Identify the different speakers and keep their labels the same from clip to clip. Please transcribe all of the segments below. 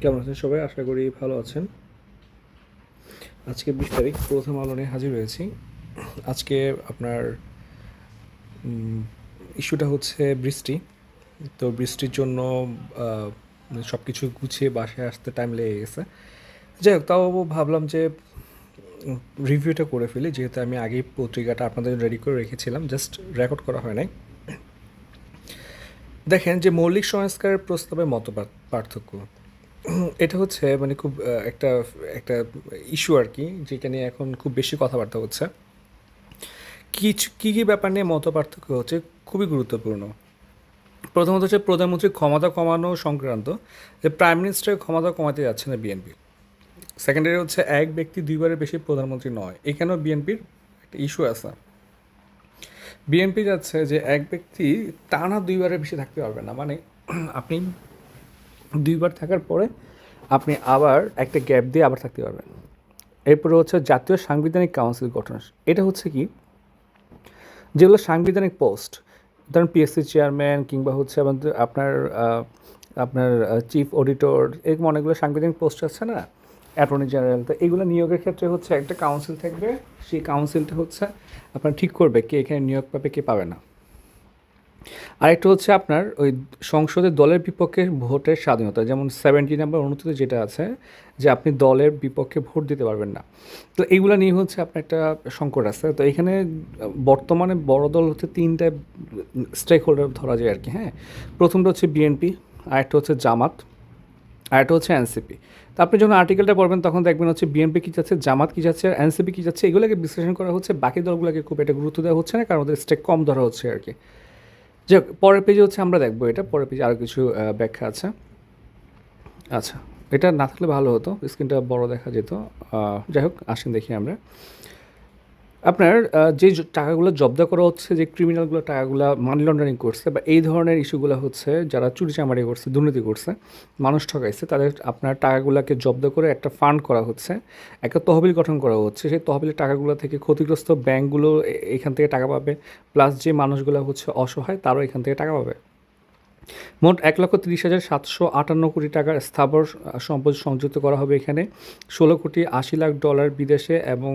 Speaker 1: কেমন আছেন সবাই? আশা করি ভালো আছেন। আজকে বিশ তারিখ, প্রথম আলো নিয়ে হাজির হয়েছি। আজকে আপনার ইস্যুটা হচ্ছে বৃষ্টি। তো বৃষ্টির জন্য সব কিছু গুছিয়ে বাসায় আসতে টাইম লেগে গেছে। যাই হোক, তাও ভাবলাম যে, রিভিউটা করে ফেলি। যেহেতু আমি আগেই পত্রিকাটা আপনাদের রেডি করে রেখেছিলাম জাস্ট রেকর্ড করা হয় নাই। দেখেন যে মৌলিক সংস্কারের প্রস্তাবে মত পার্থক্য। এটা হচ্ছে মানে খুব একটা একটা ইস্যু আর কি যেখানে এখন খুব বেশি কথাবার্তা হচ্ছে। কিছু, কী কী ব্যাপার নিয়ে মত পার্থক্য হচ্ছে খুবই গুরুত্বপূর্ণ। প্রথমত হচ্ছে প্রধানমন্ত্রীর ক্ষমতা কমানো সংক্রান্ত, যে প্রাইম মিনিস্টারের ক্ষমতা কমাতে যাচ্ছে না বিএনপি সেকেন্ডারি হচ্ছে এক ব্যক্তি দুইবারের বেশি প্রধানমন্ত্রী নয়। এখানেও বিএনপির একটা ইস্যু আছে? বিএনপি যাচ্ছে যে এক ব্যক্তি টানা দুইবারের বেশি থাকতে পারবে না। মানে আপনি দুইবার থাকার পরে আপনি আবার একটা গ্যাপ দিয়ে আবার থাকতে পারবেন। এরপরে হচ্ছে জাতীয় সাংবিধানিক কাউন্সিল গঠন। এটা হচ্ছে কি? যেগুলো সাংবিধানিক পোস্ট, ধরুন পিএসসি চেয়ারম্যান কিংবা হচ্ছে আমাদের আপনার আপনার চিফ অডিটর এরকম অনেকগুলো সাংবিধানিক পোস্ট আছে না? অ্যাটর্নি জেনারেল তো এগুলো নিয়োগের ক্ষেত্রে হচ্ছে একটা কাউন্সিল থাকবে। সেই কাউন্সিলটা হচ্ছে আপনার ঠিক করবে কে এখানে নিয়োগ পাবে, কে পাবে না। আরেকটা হচ্ছে আপনার ওই সংসদে দলের বিপক্ষে ভোটের স্বাধীনতা, যেমন সেভেন্টি নাম্বার অনুচ্ছেদে যেটা আছে যে আপনি দলের বিপক্ষে ভোট দিতে পারবেন না। তো এইগুলো নিয়ে হচ্ছে আপনার একটা সংকট আছে। তো এখানে বর্তমানে বড় দল হচ্ছে তিনটা স্টেক হোল্ডার ধরা যায় আর কি হ্যাঁ? প্রথমটা হচ্ছে বিএনপি আরেকটা হচ্ছে জামাত, আরেকটা হচ্ছে এনসিপি তো আপনি যখন আর্টিকেলটা পড়বেন তখন দেখবেন হচ্ছে বিএনপি কী যাচ্ছে, জামাত কী যাচ্ছে, আর এনসিপি কী যাচ্ছে, এগুলোকে বিশ্লেষণ করা হচ্ছে। বাকি দলগুলোকে খুব একটা গুরুত্ব দেওয়া হচ্ছে না, কারণ ওদের স্টেক কম ধরা হচ্ছে আর কি যাক, পরের পেজে হচ্ছে আমরা দেখব এটা। পরের পেজে আরও কিছু ব্যাখ্যা আছে। আচ্ছা এটা না থাকলে ভালো হতো। স্ক্রিনটা বড় দেখা যেত। যাই হোক, আসেন দেখি আমরা। আপনার যে টাকাগুলো জব্দ করা হচ্ছে, যে ক্রিমিনালগুলো টাকাগুলো মানি লন্ডারিং করছে বা এই ধরনের ইস্যুগুলো হচ্ছে, যারা চুরি চামারি করছে, দুর্নীতি করছে, মানুষ ঠকাইছে, তাদের আপনার টাকাগুলোকে জব্দ করে একটা ফান্ড করা হচ্ছে, একটা তহবিল গঠন করা হচ্ছে। সেই তহবিলের টাকাগুলো থেকে ক্ষতিগ্রস্ত ব্যাংকগুলো এখান থেকে টাকা পাবে প্লাস যে মানুষগুলো হচ্ছে অসহায়, তারাও এখান থেকে টাকা পাবে। মোট এক লক্ষ তিরিশ হাজার সাতশো আটান্ন কোটি টাকার স্থাবর সম্পদ সংযুক্ত করা হবে এখানে। ষোলো কোটি আশি লাখ ডলার বিদেশে এবং,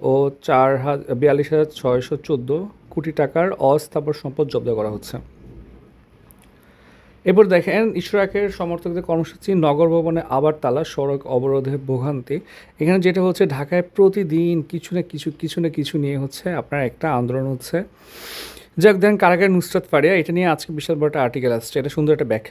Speaker 1: ও চার হাজার বিয়াল্লিশ হাজার ছয়শো চোদ্দ কোটি টাকার অস্থাবর সম্পদ জব্দ করা হচ্ছে। এরপর দেখেন, ইশরাকের সমর্থকদের কর্মসূচি নগর ভবনে আবার তালা, সড়ক অবরোধে ভোগান্তি। এখানে যেটা হচ্ছে, ঢাকায় প্রতিদিন কিছু না কিছু কিছু না কিছু নিয়ে হচ্ছে আপনার একটা আন্দোলন হচ্ছে। যাক, দেন কারাগার নুসরাত ফারিয়া, এটা নিয়ে আজকে বিশাল বড় একটা আর্টিকেল আসছে। এটা সুন্দর একটা ব্যাখ্যা